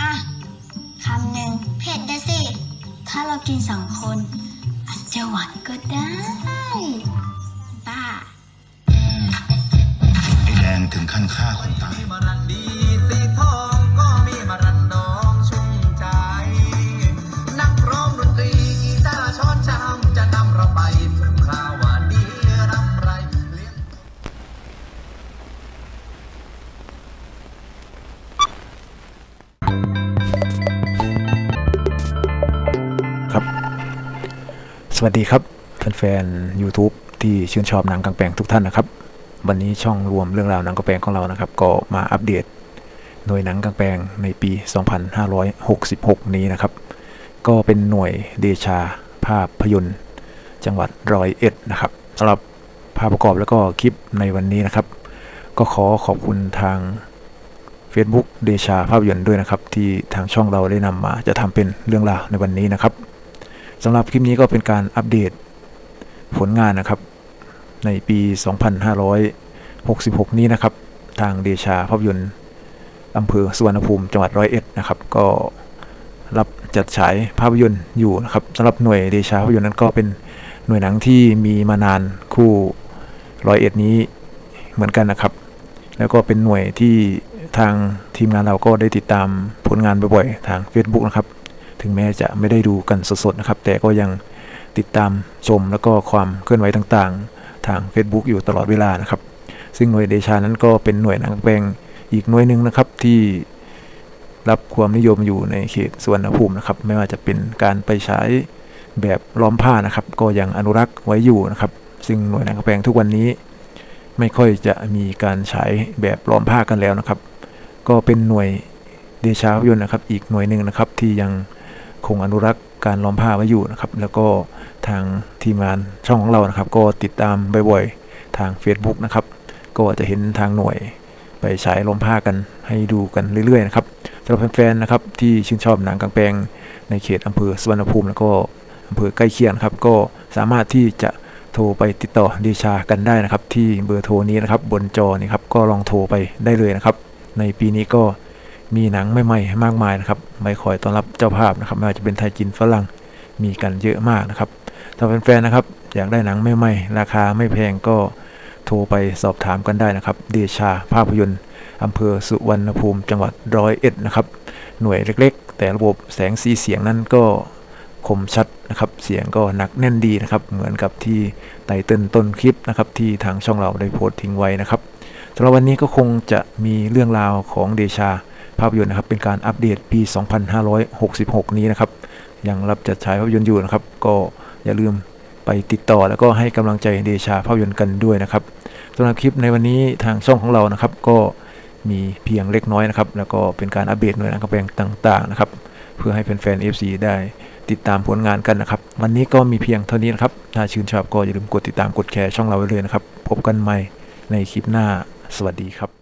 อะคำหนึ่งเผ็ดนะสิ ถ้าเรากินสองคน อาจจะหวานก็ได้บ้าไอ้แดงถึงขั้นฆ่าคนตาย สวัสดีครับแฟนๆ YouTube ที่ชื่นชอบหนังกางแปลงทุกท่านนะครับ วันนี้ช่องรวมเรื่องราวหนังกางแปลงของเรานะครับ ก็มาอัปเดตหน่วยหนังกางแปลงในปี 2566 นี้นะครับ ก็เป็นหน่วยเดชาภาพยนตร์ จังหวัดร้อยเอ็ดนะครับสำหรับภาพประกอบแล้วก็คลิปในวันนี้นะครับ ก็ขอขอบคุณทาง Facebook เดชาภาพยนตร์ด้วยนะครับ ที่ทางช่องเราได้นำมาจะทำเป็นเรื่องราวในวันนี้นะครับ สำหรับคลิปนี้ก็เป็นการอัปเดตผลงานนะครับ ในปี 2566 นี้นะครับ ทางเดชาภาพยนตร์อำเภอสุวรรณภูมิจังหวัดร้อยเอ็ดนะครับ ก็รับจัดฉายภาพยนตร์อยู่นะครับสำหรับหน่วยเดชาภาพยนตร์นั้นก็เป็นหน่วยหนังที่มีมานานคู่ร้อยเอ็ดนี้เหมือนกันนะครับ แล้วก็เป็นหน่วยที่ทางทีมงานเราก็ได้ติดตามผลงานบ่อยๆ ทาง Facebook นะครับ ถึงแม้จะไม่ได้ดูกันสดๆนะครับ แต่ก็ยังติดตามชมแล้วก็ความเคลื่อนไหวต่างๆ ทาง Facebook อยู่ตลอดเวลานะครับ ซึ่งหน่วยเดชานั้นก็เป็นหน่วยหนังแปลงอีกหน่วยหนึ่งนะครับที่รับความนิยมอยู่ในเขตสวนภูมินะครับ ไม่ว่าจะเป็นการไปใช้แบบล้อมผ้านะครับ ก็ยังอนุรักษ์ไว้อยู่นะครับ ซึ่งหน่วยหนังแปลงทุกวันนี้ ไม่ค่อยจะมีการฉายแบบล้อมผ้ากันแล้วนะครับ ก็เป็นหน่วยเดชาพยนต์นะครับ อีกหน่วยหนึ่งนะครับที่ยัง คงอนุรักษ์การล้อมผ้าไว้อยู่นะครับ แล้วก็ทางทีมงานช่องของเรานะครับ ก็ติดตามบ่อยๆทาง Facebook นะครับ ก็จะเห็นทางหน่วยไปฉายล้อมผ้ากันให้ดูกันเรื่อยๆนะครับสำหรับแฟนๆนะครับที่ชื่นชอบหนังกลางแปลงในเขตอำเภอสุวรรณภูมิ แล้วก็อำเภอใกล้เคียงครับ ก็สามารถที่จะโทรไปติดต่อเดชากันได้นะครับ ที่เบอร์โทรนี้นะครับ บนจอนี่ครับก็ลองโทรไปได้เลยนะครับ ในปีนี้ก็ มีหนังใหม่ๆมากมายนะครับไม่คอยต้อนรับเจ้าภาพนะครับไม่ว่าจะเป็นไทยจีนฝรั่งมีกันเยอะมากนะครับถ้าแฟนๆนะครับอยากได้หนังใหม่ๆราคาไม่แพงก็โทรไปสอบถามกันได้นะครับเดชาภาพยนตร์อำเภอสุวรรณภูมิจังหวัดร้อยเอ็ดนะครับหน่วยเล็กๆ แต่ระบบแสงสีเสียงนั้นก็คมชัดนะครับเสียงก็หนักแน่นดีนะครับเหมือนกับที่ไตเติ้ลต้นคลิปนะครับที่ทางช่องเราได้โพสต์ทิ้งไว้นะครับสำหรับวันนี้ก็คงจะมีเรื่องราวของเดชา ภาพยนตร์นะครับ เป็นการอัปเดตปี 2566 นี้นะครับ ยังรับจัดฉายภาพยนตร์อยู่นะครับ ก็อย่าลืมไปติดต่อแล้วก็ให้กำลังใจเดชาภาพยนตร์กันด้วยนะครับสำหรับคลิปในวันนี้ทางช่องของเรานะครับ ก็มีเพียงเล็กน้อยนะครับ แล้วก็เป็นการอัปเดตหน่วยงานกระแปลงต่างๆนะครับ เพื่อให้แฟนๆ FC ได้ติดตามผลงานกันนะครับ วันนี้ก็มีเพียงเท่านี้นะครับ ถ้าชื่นชอบก็อย่าลืมกดติดตามกดแชร์ช่องเราไว้เลยนะครับ พบกันใหม่ในคลิปหน้า สวัสดีครับ